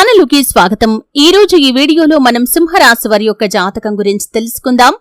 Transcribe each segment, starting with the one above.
ఛానలుకి స్వాగతం. ఈ రోజు ఈ వీడియోలో మనం సింహరాశి వారి యొక్క జాతకం గురించి తెలుసుకుందాం.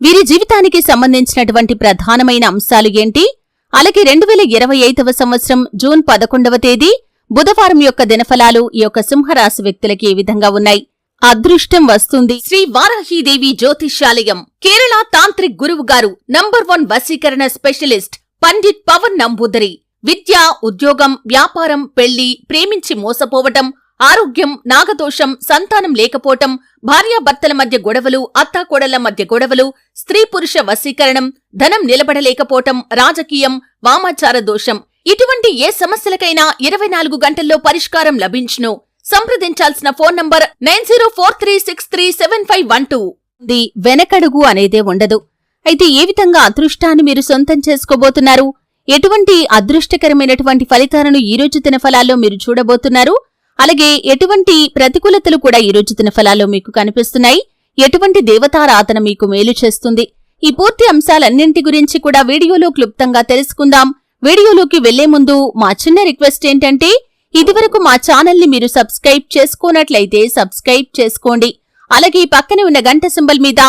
వీరి జీవితానికి సంబంధించినటువంటి ప్రధానమైన అంశాలు ఏంటి? అలాగే రెండు వేల ఇరవై ఐదవ సంవత్సరం జూన్ పదకొండవ తేదీ బుధవారం యొక్క దినఫలాలు ఈ యొక్క సింహరాశి వ్యక్తులకి ఏ విధంగా ఉన్నాయి? అదృష్టం వస్తుంది. శ్రీ వారాహీదేవి జ్యోతిష్యాలయం కేరళ తాంత్రిక్ గురువు గారు నంబర్ వన్ వశీకరణ స్పెషలిస్ట్ పండిట్ పవన్ నంబూదరి. విద్య ఉద్యోగం వ్యాపారం పెళ్ళి ప్రేమించి మోసపోవటం ఆరోగ్యం నాగదోషం సంతానం లేకపోవటం భార్యాభర్తల మధ్య గొడవలు అత్తాకోడళ్ళ మధ్య గొడవలు స్త్రీ పురుష వశీకరణం ధనం నిలబడలేకపోవటం రాజకీయం వామాచార దోషం. ఇటువంటి ఏ సమస్యలకైనా ఇరవై నాలుగు గంటల్లో పరిష్కారం లభించును. సంప్రదించాల్సిన phone number nine zero four three six three seven five one two. The వెనకడుగు అనేదే ఉండదు. అయితే ఏ విధంగా అదృష్టాన్ని మీరు సొంతం చేసుకోబోతున్నారు? ఎటువంటి అదృష్టకరమైనటువంటి ఫలితాలను ఈ రోజు దిన ఫలాల్లో మీరు చూడబోతున్నారు? అలాగే ఎటువంటి ప్రతికూలతలు కూడా ఈ రోజు దిన మీకు కనిపిస్తున్నాయి. ఎటువంటి దేవతారాధన మీకు మేలు చేస్తుంది. ఈ పూర్తి అంశాలన్నింటి గురించి కూడా వీడియోలో క్లుప్తంగా తెలుసుకుందాం. వీడియోలోకి వెళ్ళే ముందు మా చిన్న రిక్వెస్ట్ ఏంటంటే ఇదివరకు మా ఛానల్ని మీరు సబ్స్క్రైబ్ చేసుకోనట్లయితే సబ్స్క్రైబ్ చేసుకోండి. అలాగే ఈ పక్కనే ఉన్న గంట సింబల్ మీద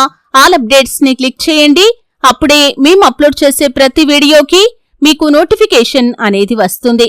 ఆల్ అప్డేట్స్ని క్లిక్ చేయండి. అప్పుడే మేము అప్లోడ్ చేసే ప్రతి వీడియోకి మీకు నోటిఫికేషన్ అనేది వస్తుంది.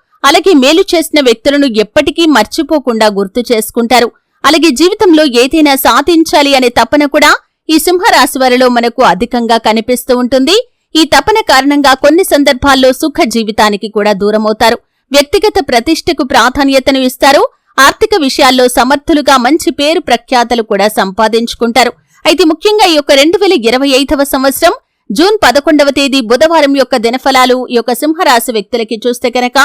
అలాగే మేలు చేసిన వ్యక్తులను ఎప్పటికీ మర్చిపోకుండా గుర్తు చేసుకుంటారు. అలాగే జీవితంలో ఏదైనా సాధించాలి అనే తపన కూడా ఈ సింహరాశివారిలో మనకు అధికంగా కనిపిస్తూ ఉంటుంది. ఈ తపన కారణంగా కొన్ని సందర్భాల్లో సుఖ జీవితానికి కూడా దూరమవుతారు. వ్యక్తిగత ప్రతిష్టకు ప్రాధాన్యతను ఇస్తారు. ఆర్థిక విషయాల్లో సమర్థులుగా మంచి పేరు ప్రఖ్యాతలు కూడా సంపాదించుకుంటారు. అయితే ముఖ్యంగా ఈ యొక్క రెండు వేల ఇరవై ఐదవ సంవత్సరం జూన్ పదకొండవ తేదీ బుధవారం యొక్క దినఫలాలు ఈ యొక్క సింహరాశి వ్యక్తులకి చూస్తే కనుక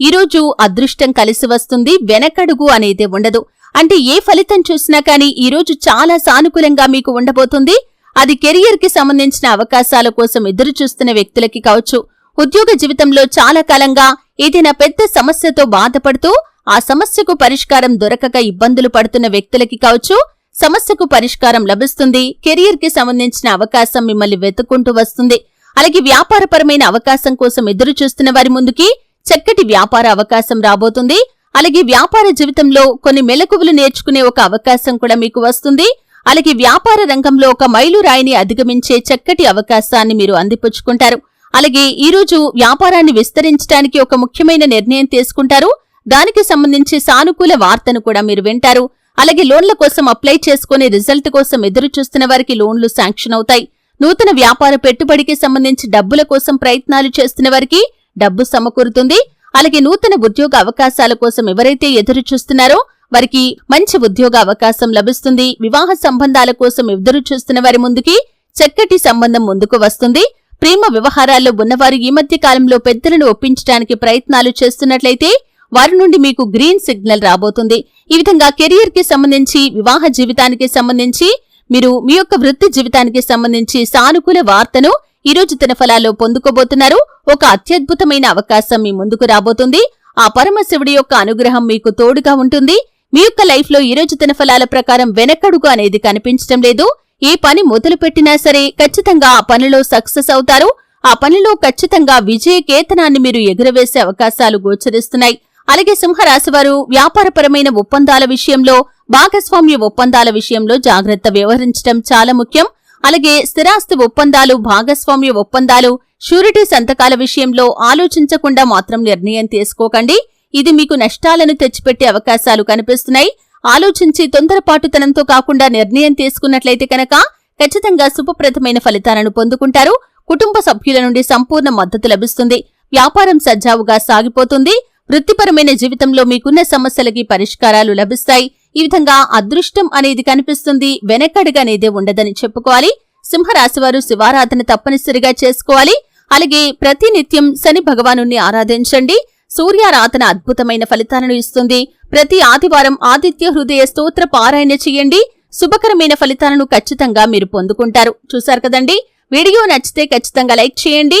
ఈ రోజు అదృష్టం కలిసి వస్తుంది వెనకడుగు అనేది ఉండదు. అంటే ఏ ఫలితం చూసినా కానీ ఈ రోజు చాలా సానుకూలంగా మీకు ఉండబోతుంది. అది కెరియర్కి సంబంధించిన అవకాశాల కోసం ఎదురు చూస్తున్న వ్యక్తులకి కావచ్చు. ఉద్యోగ జీవితంలో చాలా కాలంగా ఏదైనా పెద్ద సమస్యతో బాధపడుతూ ఆ సమస్యకు పరిష్కారం దొరకక ఇబ్బందులు పడుతున్న వ్యక్తులకి కావచ్చు సమస్యకు పరిష్కారం లభిస్తుంది కెరియర్కి సంబంధించిన అవకాశం మిమ్మల్ని వెతుక్కుంటూ వస్తుంది. అలాగే వ్యాపారపరమైన అవకాశం కోసం ఎదురు చూస్తున్న వారి ముందుకి చక్కటి వ్యాపార అవకాశం రాబోతుంది. అలాగే వ్యాపార జీవితంలో కొన్ని మెలకువలు నేర్చుకునే ఒక అవకాశం కూడా మీకు వస్తుంది. అలాగే వ్యాపార రంగంలో ఒక మైలురాయిని అధిగమించే చక్కటి అవకాశాన్ని మీరు అందిపుచ్చుకుంటారు. అలాగే ఈ రోజు వ్యాపారాన్ని విస్తరించడానికి ఒక ముఖ్యమైన నిర్ణయం తీసుకుంటారు. దానికి సంబంధించి సానుకూల వార్తను కూడా మీరు వింటారు. అలాగే లోన్ల కోసం అప్లై చేసుకునే రిజల్ట్ కోసం ఎదురు చూస్తున్న వారికి లోన్లు శాంక్షన్ అవుతాయి. నూతన వ్యాపార పెట్టుబడికి సంబంధించి డబ్బుల కోసం ప్రయత్నాలు చేస్తున్న వారికి డబ్బు సమకూరుతుంది. అలాగే నూతన ఉద్యోగ అవకాశాల కోసం ఎవరైతే ఎదురు చూస్తున్నారో వారికి మంచి ఉద్యోగ అవకాశం లభిస్తుంది. వివాహ సంబంధాల కోసం ఎదురు చూస్తున్న వారి ముందుకి చక్కటి సంబంధం ముందుకు వస్తుంది. ప్రేమ వ్యవహారాల్లో ఉన్నవారు ఈ మధ్య కాలంలో పెద్దలను ఒప్పించడానికి ప్రయత్నాలు చేస్తున్నట్లయితే వారి నుండి మీకు గ్రీన్ సిగ్నల్ రాబోతుంది. ఈ విధంగా కెరియర్కి సంబంధించి వివాహ జీవితానికి సంబంధించి మీరు మీ యొక్క వృత్తి జీవితానికి సంబంధించి సానుకూల వార్తను ఈ రోజు ఫలాల్లో పొందుకోబోతున్నారు. ఒక అత్యద్భుతమైన అవకాశం మీ ముందుకు రాబోతుంది. ఆ పరమశివుడి యొక్క అనుగ్రహం మీకు తోడుగా ఉంటుంది. మీ యొక్క లైఫ్లో ఈరోజు ఈ రోజు ఫలాల ప్రకారం వెనకడుగు అనేది కనిపించడం లేదు. ఏ పని మొదలు పెట్టినా సరే ఖచ్చితంగా ఆ పనిలో సక్సెస్ అవుతారు. ఆ పనిలో ఖచ్చితంగా విజయ కేతనాన్ని మీరు ఎగురవేసే అవకాశాలు గోచరిస్తున్నాయి. అలాగే సింహరాశివారు వ్యాపారపరమైన ఒప్పందాల విషయంలో భాగస్వామ్య ఒప్పందాల విషయంలో జాగ్రత్త వ్యవహరించడం చాలా ముఖ్యం. అలాగే స్థిరాస్తి ఒప్పందాలు భాగస్వామ్య ఒప్పందాలు షూరిటీ సంతకాల విషయంలో ఆలోచించకుండా మాత్రం నిర్ణయం తీసుకోకండి. ఇది మీకు నష్టాలను తెచ్చిపెట్టే అవకాశాలు కనిపిస్తున్నాయి. ఆలోచించి తొందరపాటుతనంతో కాకుండా నిర్ణయం తీసుకున్నట్లయితే కనుక ఖచ్చితంగా శుభప్రదమైన ఫలితాలను పొందుకుంటారు. కుటుంబ సభ్యుల నుండి సంపూర్ణ మద్దతు లభిస్తుంది. వ్యాపారం సజ్జావుగా సాగిపోతుంది. వృత్తిపరమైన జీవితంలో మీకున్న సమస్యలకి పరిష్కారాలు లభిస్తాయి. ఈ విధంగా అదృష్టం అనేది కనిపిస్తుంది. వెనకడుగనేదే ఉండదని చెప్పుకోవాలి. సింహరాశివారు శివారాధన తప్పనిసరిగా చేసుకోవాలి. అలాగే ప్రతినిత్యం శని భగవాను ఆరాధించండి. సూర్యారాధన అద్భుతమైన ఫలితాలను ఇస్తుంది. ప్రతి ఆదివారం ఆదిత్య హృదయ స్తోత్ర పారాయణ చేయండి. శుభకరమైన ఫలితాలను ఖచ్చితంగా మీరు పొందుకుంటారు. చూశారు కదండి? వీడియో నచ్చితే ఖచ్చితంగా లైక్ చేయండి.